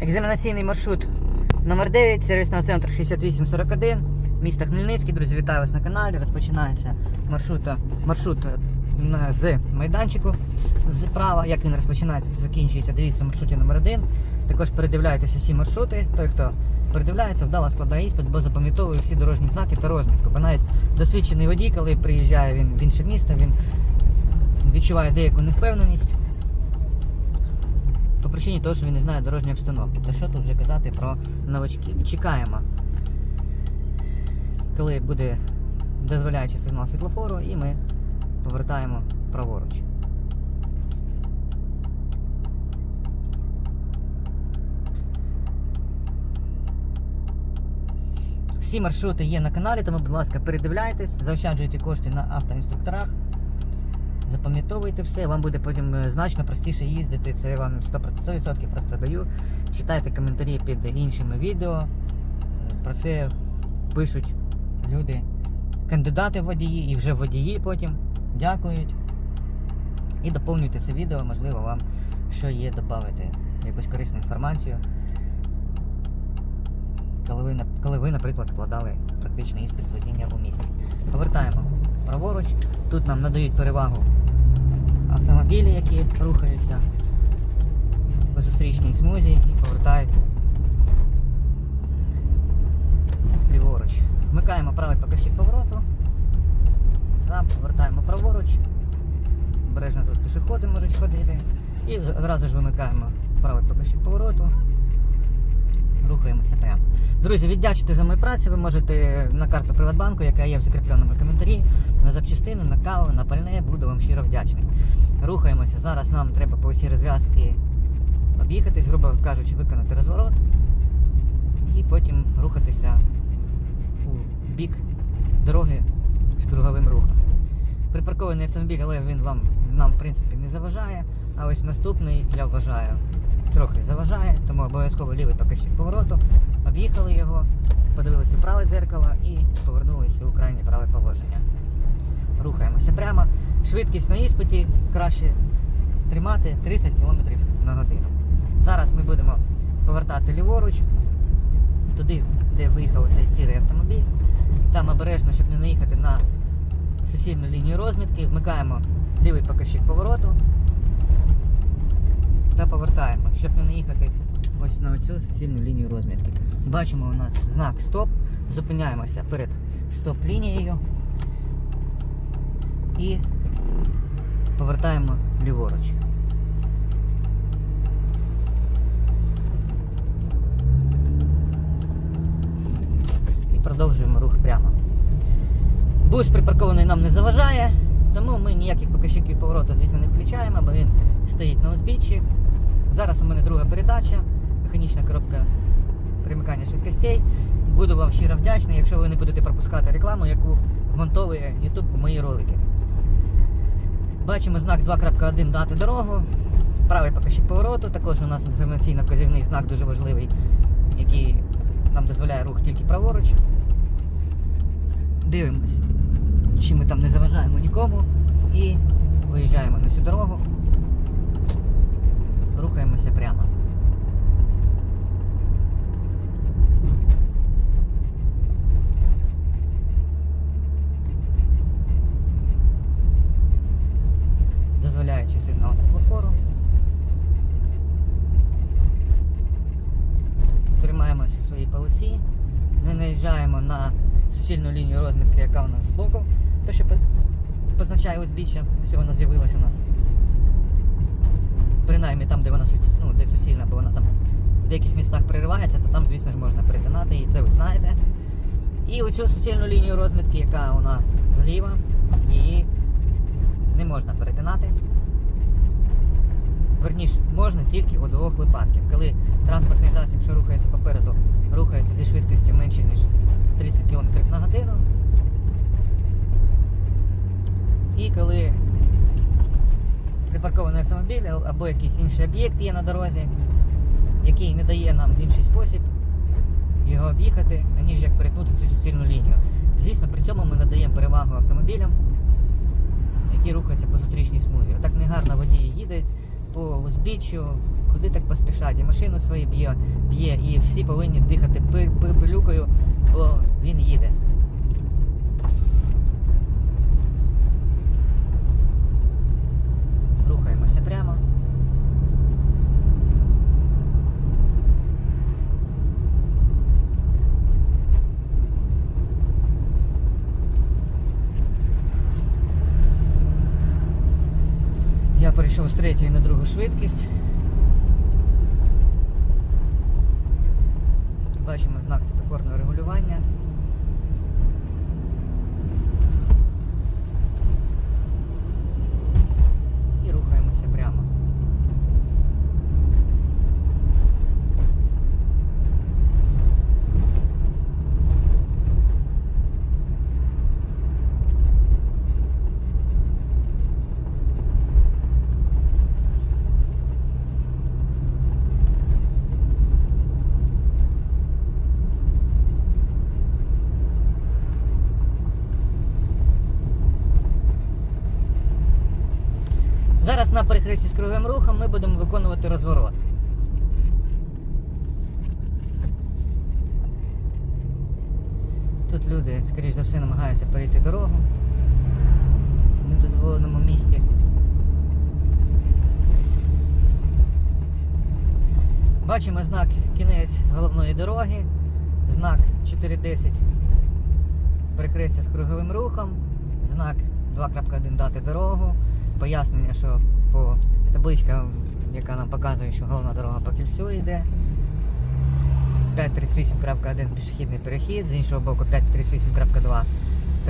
Екзаменаційний маршрут номер 9 сервісного центру 6841, місто Хмельницький. Друзі, вітаю вас на каналі. Розпочинається маршрут, маршрут з майданчику зправа. Як він розпочинається, то закінчується. Дивіться в маршруті номер 1 Також передивляйтеся всі маршрути. Той, хто передивляється, вдало складає іспит, бо запам'ятовує всі дорожні знаки та розмітку. Бо навіть досвідчений водій, коли приїжджає він в інше місто, він відчуває деяку невпевненість по причині того, що він не знає дорожньої обстановки. То що тут вже казати про новачків? Чекаємо, коли буде дозволяючий сигнал світлофору, і ми повертаємо праворуч. Всі маршрути є на каналі, тому, будь ласка, передивляйтесь, заощаджуйте кошти на автоінструкторах. Запам'ятовуйте все, вам буде потім е, значно простіше їздити. Це я вам 100% просто даю. Читайте коментарі під іншими відео. Е, Про це пишуть люди, кандидати в водії і вже водії потім дякують. І доповнюйте це відео, можливо, вам що є додати якусь корисну інформацію. Коли ви, коли ви, наприклад, складали практичний іспит з водіння у місті. Повертаємо праворуч. Тут нам надають перевагу автомобілі, які рухаються по зустрічній смузі і повертають ліворуч. Вмикаємо правий покажчик повороту. Сам повертаємо праворуч. Обережно тут пішоходи можуть ходити. І одразу ж вимикаємо правий покажчик повороту. Рухаємося прямо. Друзі, віддячити за мою працю ви можете на карту Приватбанку, яка є в закріпленому коментарі, на запчастину, на каву, на пальне, буду вам щиро вдячний. Рухаємося. Зараз нам треба по усі розв'язки об'їхатись, грубо кажучи, виконати розворот і потім рухатися у бік дороги з круговим рухом. Припаркований автомобіль, але він вам нам в принципі не заважає. А ось наступний, я вважаю, трохи заважає, тому обов'язково лівий покажчик повороту. Об'їхали його, подивилися в праве дзеркало і повернулися у крайнє праве положення. Рухаємося прямо. Швидкість на іспиті краще тримати 30 км на годину. Зараз ми будемо повертати ліворуч, туди, де виїхав цей сірий автомобіль. Там обережно, щоб не наїхати на суцільну лінію розмітки, вмикаємо лівий покажчик повороту та повертаємо, щоб не наїхати ось на цю суцільну лінію розмітки. Бачимо у нас знак стоп. Зупиняємося перед стоп-лінією і повертаємо ліворуч. І продовжуємо рух прямо. Бус припаркований нам не заважає, тому ми ніяких покажчиків повороту, звісно, не включаємо, бо він стоїть на узбіччі. Зараз у мене друга передача, механічна коробка перемикання швидкостей. Буду вам щиро вдячний, якщо ви не будете пропускати рекламу, яку монтовує YouTube у мої ролики. Бачимо знак 2.1 дати дорогу. Правий покажчик повороту. Також у нас інформаційно-вказівний знак дуже важливий, який нам дозволяє рух тільки праворуч. Дивимось, чи ми там не заважаємо нікому. І виїжджаємо на цю дорогу. Рухаємося прямо. Дозволяючи сигнал світлофору. Тримаємося у своїй полосі, не наїжджаємо на суцільну лінію розмітки, яка у нас збоку, то що по- позначає узбіччя, ось вона з'явилася у нас. Принаймні там, де вона ну, де суцільна, бо вона там в деяких містах переривається, то там, звісно ж, можна перетинати, і це ви знаєте. І оцю суцільну лінію розмітки, яка у нас зліва, її не можна перетинати. Верніше, можна тільки у двох випадків. Коли транспортний засіб, що рухається попереду, рухається зі швидкістю менше, ніж 30 км на годину. І коли припаркований автомобіль або якийсь інший об'єкт є на дорозі, який не дає нам в інший спосіб його об'їхати, аніж як перетнути цю суцільну лінію. Звісно, при цьому ми надаємо перевагу автомобілям, які рухаються по зустрічній смузі. Отак негарно водії їдуть по узбіччю, куди так поспішати? І машину свої б'є, б'є, і всі повинні дихати пи- пи- пилюкою, бо він їде. Рухаємося прямо. Я перейшов з третьої на другу швидкість. Бачимо знак світофорного регулювання. І рухаємося прямо. Зараз на перехресті з круговим рухом ми будемо виконувати розворот. Тут люди, скоріш за все, намагаються перейти дорогу в недозволеному місці. Бачимо знак кінець головної дороги, знак 410 перехрестя з круговим рухом, знак 2.1 дати дорогу, пояснення, що по табличка, яка нам показує, що головна дорога по кільцю йде. 538.1 пішохідний перехід, з іншого боку 538.2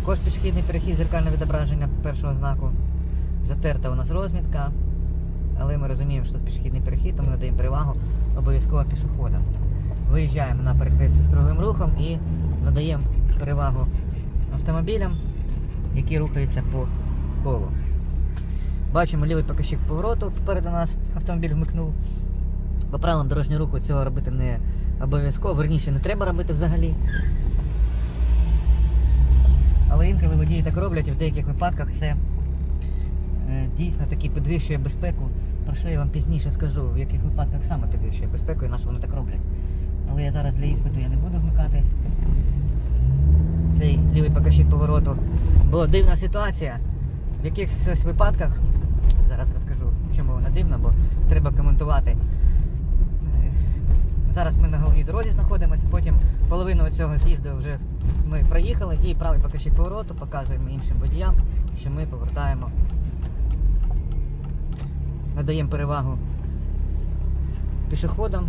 також пішохідний перехід, зеркальне відображення першого знаку. Затерта у нас розмітка, але ми розуміємо, що тут пішохідний перехід, тому надаємо перевагу обов'язково пішоходам. Виїжджаємо на перехрестя з круговим рухом і надаємо перевагу автомобілям, які рухаються по колу. Бачимо лівий показчик повороту попереду нас автомобіль вмикнув. По правилам дорожнього руху цього робити не обов'язково, верніше не треба робити взагалі. Але інколи водії так роблять і в деяких випадках це е, дійсно таки підвищує безпеку. Про що я вам пізніше скажу, в яких випадках саме підвищує безпеку і на що вони так роблять. Але я зараз для іспиту я не буду вмикати цей лівий показчик повороту. Бо дивна ситуація. В якихось випадках, зараз розкажу, чому вона дивна, бо треба коментувати. Е, Зараз ми на головній дорозі знаходимося, потім половину цього з'їзду вже ми проїхали і правий показчик повороту показуємо іншим водіям, що ми повертаємо, надаємо перевагу пішоходам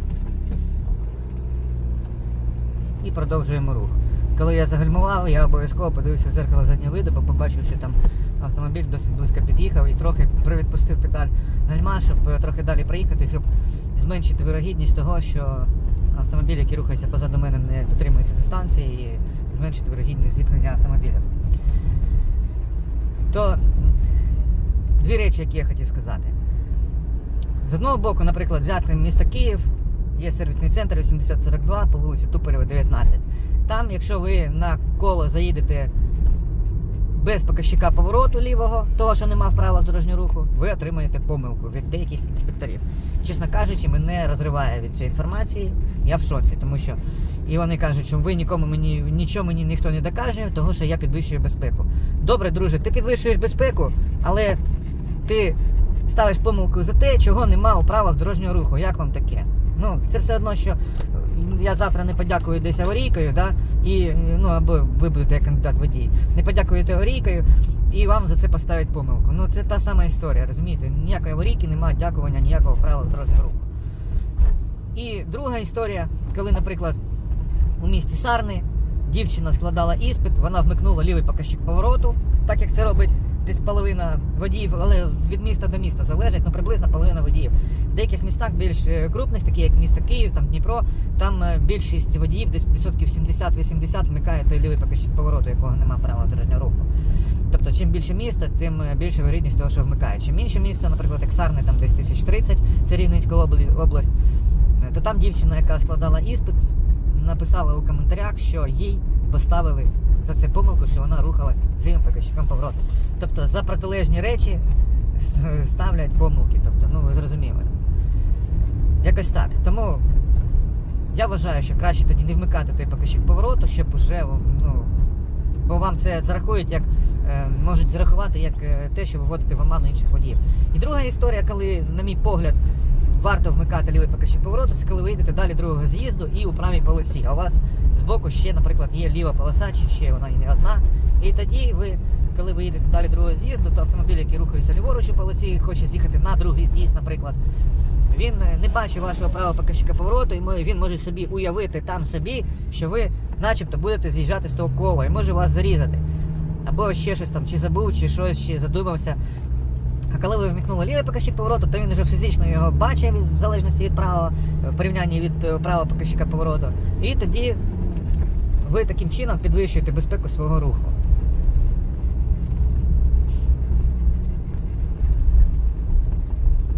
і продовжуємо рух. Коли я загальмував, я обов'язково подивився в зеркало заднього виду, бо побачив, що там автомобіль досить близько під'їхав і трохи привідпустив педаль гальма, щоб е, трохи далі проїхати, щоб зменшити вирогідність того, що автомобіль, який рухається позаду мене, не дотримується дистанції і зменшити вирогідність зіткнення автомобіля. То дві речі, які я хотів сказати. З одного боку, наприклад, взяти місто Київ, є сервісний центр 8042 по вулиці Тупарєва, 19. Там, якщо ви на коло заїдете без показчика повороту лівого, того, що нема в правилах дорожнього руху, ви отримаєте помилку від деяких інспекторів. Чесно кажучи, мене розриває від цієї інформації. Я в шоці, тому що і вони кажуть, що ви нікому мені нічого мені ніхто не докаже, тому що я підвищую безпеку. Добре, друже, ти підвищуєш безпеку, але ти ставиш помилку за те, чого нема у правилах дорожнього руху. Як вам таке? Ну, це все одно, що я завтра не подякую десь аварійкою, да, і, ну, або ви будете як кандидат водій, не подякуєте аварійкою, і вам за це поставлять помилку. Ну, це та сама історія, розумієте? Ніякої аварійки немає дякування, ніякого правила дорожнього руху. І друга історія, коли, наприклад, у місті Сарни дівчина складала іспит, вона вмикнула лівий показчик повороту, так як це робить десь половина водіїв, але від міста до міста залежить, ну приблизно половина водіїв. В деяких містах більш е, крупних, такі як місто Київ, там Дніпро, там е, більшість водіїв, десь відсотків 70-80 вмикає той лівий показчик повороту, якого немає правила дорожнього руху. Тобто, чим більше міста, тим е, більше вирідність того, що вмикає. Чим інше місто, наприклад, як Сарни, там десь 1030, це Рівненська обл- область, то там дівчина, яка складала іспит, написала у коментарях, що їй поставили за це помилку, що вона рухалась лівим показчиком повороту. Тобто за протилежні речі ставлять помилки. Тобто, ну ви зрозуміли. Якось так. Тому я вважаю, що краще тоді не вмикати той показчик повороту, щоб уже ну, бо вам це зарахують як е, можуть зарахувати як е, те, що виводите в оману інших водіїв. І друга історія, коли, на мій погляд, варто вмикати лівий показчик повороту, це коли ви йдете далі другого з'їзду і у правій полосі. А у вас збоку ще, наприклад, є ліва полоса, чи ще вона і не одна. І тоді ви, коли ви їдете далі другого з'їзду, то автомобіль, який рухається ліворуч у полосі, хоче з'їхати на другий з'їзд, наприклад. Він е, не бачить вашого правого показчика повороту, і він може собі уявити там собі, що ви начебто будете з'їжджати з того кола і може вас зарізати. Або ще щось там, чи забув, чи щось, чи задумався. А коли ви вмікнули лівий показчик повороту, то він вже фізично його бачить в залежності від правого, в порівнянні від е, правого показчика повороту. І тоді ви таким чином підвищуєте безпеку свого руху.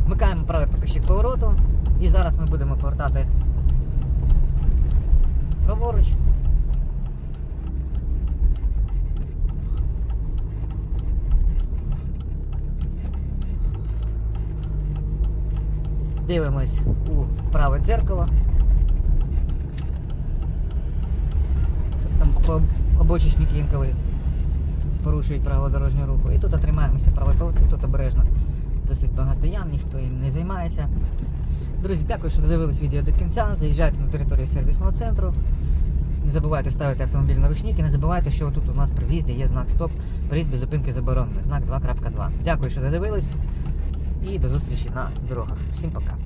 Вмикаємо правий показчик повороту. І зараз ми будемо повертати праворуч. Дивимось у праве дзеркало. Щоб там обочечники інколи порушують правила дорожнього руху. І тут тримаємося правої полоси, тут обережно досить багато ям, ніхто їм не займається. Друзі, дякую, що додивились відео до кінця. Заїжджайте на територію сервісного центру. Не забувайте ставити автомобіль на ручник і не забувайте, що тут у нас при в'їзді є знак стоп, приїзд без зупинки заборонений, знак 2.2. Дякую, що додивились і до зустрічі на дорогах. Всім пока.